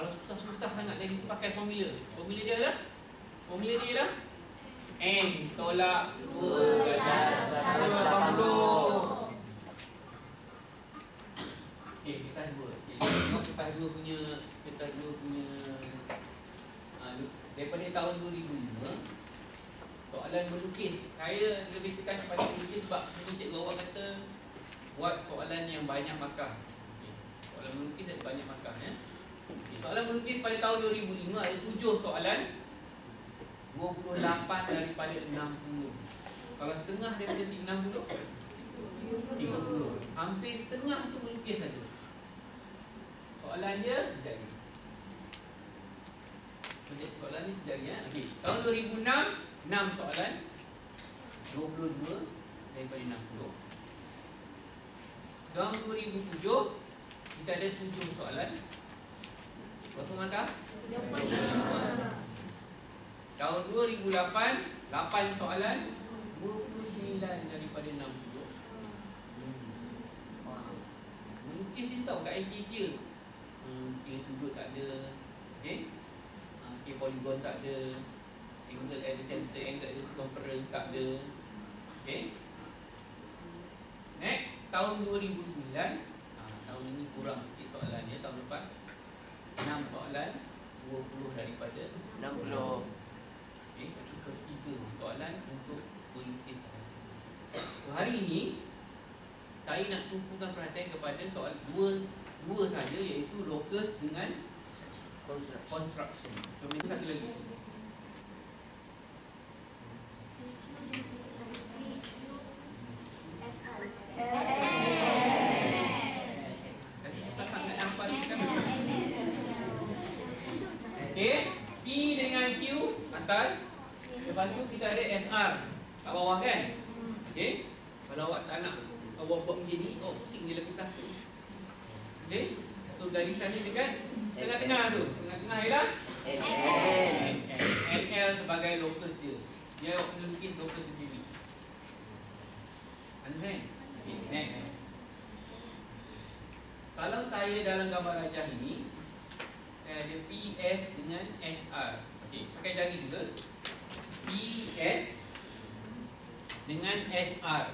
Kalau susah-susah sangat lagi tu pakai formula. Formula dia adalah formula dia adalah N tolak 2 garis 180. Okey, kita dua. Okey, tengok kita dua punya kita dua punya uh, daripada tahun 2005 soalan melukis. Saya lebih tekan pada melukis sebab cikgu awak kata buat soalan yang banyak markah. Okay. Soalan melukis ada banyak markah ya. Okay. Melukis pada tahun 2005 ada 7 soalan 28 daripada 60. Kalau setengah daripada 60 30. Hampir setengah tu melukis saja. Soalan dia jadi. Soalan ni jadi ya. Okey. Tahun 2006 6 soalan 22 daripada 60 Tahun 2007 Kita ada 7 soalan Berapa markah? 25 Tahun 2008 8 soalan 29 daripada 60 Melukis ni tau kat ITK hmm, Kira sudut tak ada. Okay Kira polygon tak ada. Angle at the center Angle at the circumference tak ada. Okay Next tahun 2009 ha, tahun ini kurang sikit soalan ya tahun depan 6 soalan 20 daripada 60 okey ketiga soalan untuk politik. So hari ini saya nak tumpukan perhatian kepada soal dua dua saja iaitu locus dengan construction. so ini satu lagi Okay, P dengan Q atas. Lepas tu kita ada SR kat bawah kan? Okay, kalau awak tak nak awak buat macam ni Oh, pusing je lepas tu Okay, so garisan ni dekat tengah-tengah tu. Tengah-tengah ialah NL NL sebagai locus dia. Dia kena lukis locus sendiri. Understand? Okay, next. Kalau saya dalam gambar rajah ini Saya ada PS dengan SR Okey, pakai jari juga. PS dengan SR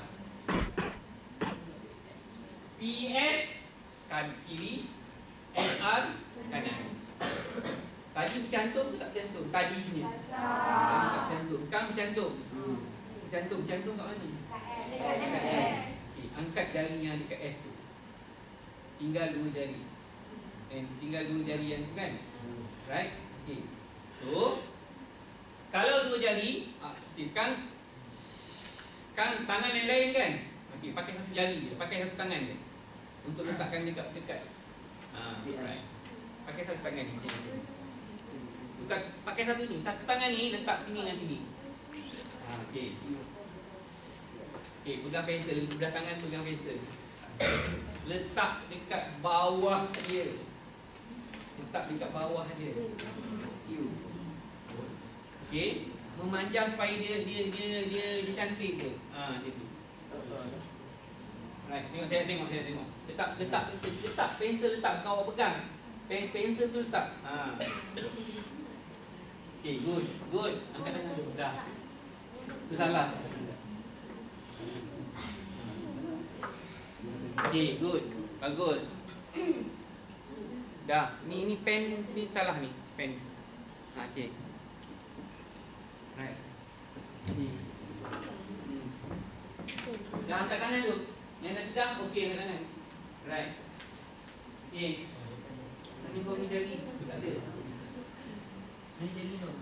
PS kan kiri SR kanan. Tadi bercantum ke tak bercantum? Tadi punya Tadi tak bercantum. Sekarang bercantum. Bercantum, bercantum kat mana? Dekat S. Okay, Angkat jari yang dekat S tu. Tinggal dua jari And tinggal dua jari yang tu kan? Right? Okay. So Kalau dua jari okay, Sekarang Sekarang tangan yang lain kan? Okay, pakai satu jari je Pakai satu tangan je. Untuk letakkan dekat dekat. Ha, right. Pakai satu tangan ni Bukan pakai satu ni Satu tangan ni letak sini dengan sini. Ha, Okay. Okay, pegang pensel sebelah tangan pegang pensel. Letak dekat bawah dia Letak dekat bawah dia Okay Memanjang supaya dia dia dia dia, dia cantik tu. Ha dia tu. Right, tengok saya tengok saya tengok. Letak letak letak pensel letak kau pegang. Pen, pensel tu letak. Ha. Okay, good. Good. Angkat tangan. Dah. Itu salah. Okay, good. Bagus. Dah. Ni ni pen ni salah ni. Pen. Ha, okay. Right. Hmm. Dah angkat tangan tu. Yang dah sedang, okey angkat tangan. Right. Okey. Ini kau ni jari. Tak ada. Ini jari kau.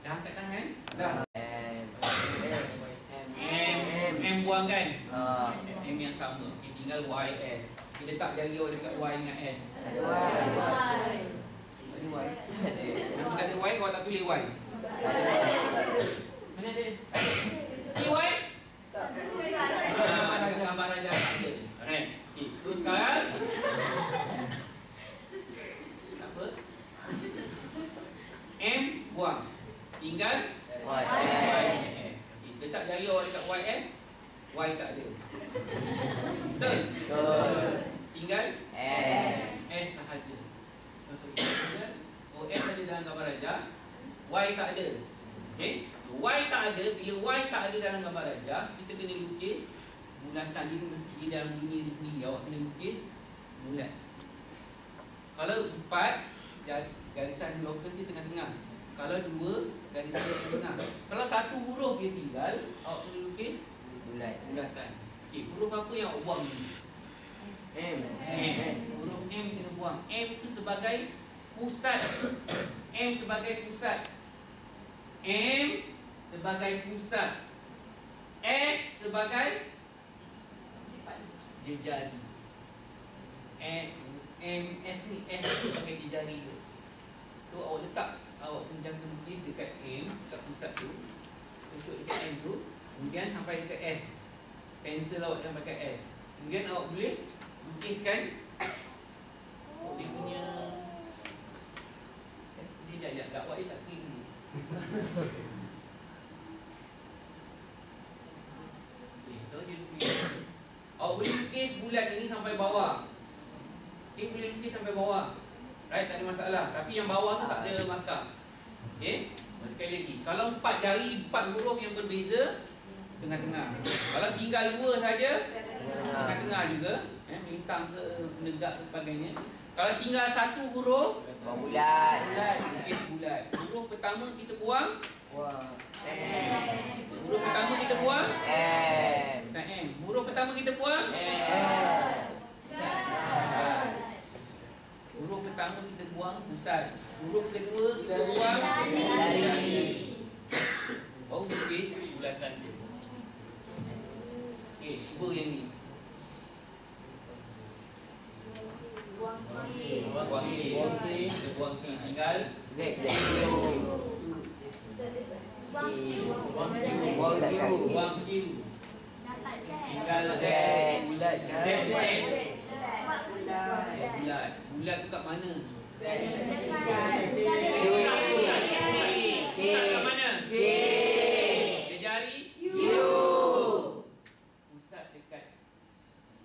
Dah angkat tangan? Dah. M, M, M buang kan? Uh. M yang sama. Okay, tinggal Y, S. Kita letak jari awak dekat Y dengan S. Y. Y. Ada Y. Nama tak ada Y, kau tak tulis Y. Mana ada? Ni Y? Tak. Ah, ada gambar aja. Alright. Okay, terus sekarang. Apa? M buang. Tinggal Y. Y. Letak jari awak dekat YS Y tak ada Betul? Betul Tinggal S. S sahaja. Masuk kita Oh S ada dalam gambar rajah, Y tak ada. Okey? Y tak ada, bila Y tak ada dalam gambar rajah, kita kena lukis bulatan dia mesti di dalam dunia ni sendiri. Awak kena lukis bulat. Kalau empat, garisan lokus di tengah-tengah. Kalau dua, garisan di tengah. Kalau satu huruf dia tinggal, awak kena lukis Bulat. bulatan. Okey, huruf apa yang awak buang ni? M. M. Huruf M kena buang. M itu sebagai pusat. M sebagai pusat. M sebagai pusat. S sebagai jejari. M, M S ni S tu sebagai jejari tu. Tu awak letak awak punya jangka lukis dekat M, dekat pusat tu. Untuk dekat M tu. Kemudian sampai dekat S. Pensel awak sampai dekat S. Kemudian awak boleh lukiskan dia punya eh, dia jap jap awak dia tak kering ni. Dia. Awak boleh lukis bulat ini sampai bawah. Okay, boleh lukis sampai bawah. Right, tak ada masalah. Tapi yang bawah tu tak ada markah. Okay, sekali lagi. Kalau empat jari, empat huruf yang berbeza, tengah-tengah. Kalau tinggal dua saja, tengah-tengah juga eh, Bintang ke negak ke sebagainya Kalau tinggal satu huruf bulat. Lukis bulat Huruf pertama kita buang Wah. Huruf pertama kita buang M. Tak M Huruf pertama kita buang M. Huruf pertama kita buang pusat Huruf kedua kita buang Jari. Baru lukis bulatan dia Okey, yang ni Buang K Buang K Kita buang K Tinggal Z. Z. Q. Buang Q. Buang Q Buang Q. Buang Q Dapat Z. Tinggal Z. Z Bulat. Z Z Buat bulat. Eh, bulat. Bulat tu kat mana? K.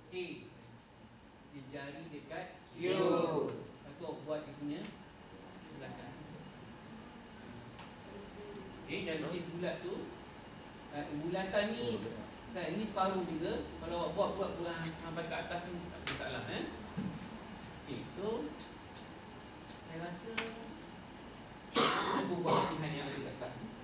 T Dia jari dekat Q Lepas tu buat dia punya Belakang. Okay, dan jadi bulat tu uh, Bulatan ni oh, kan, Ini separuh juga. Kalau awak buat buat pulang sampai ke atas tu Tak tak lah eh? Okay, so Saya rasa Cukup buat pilihan yang ada kat atas ni.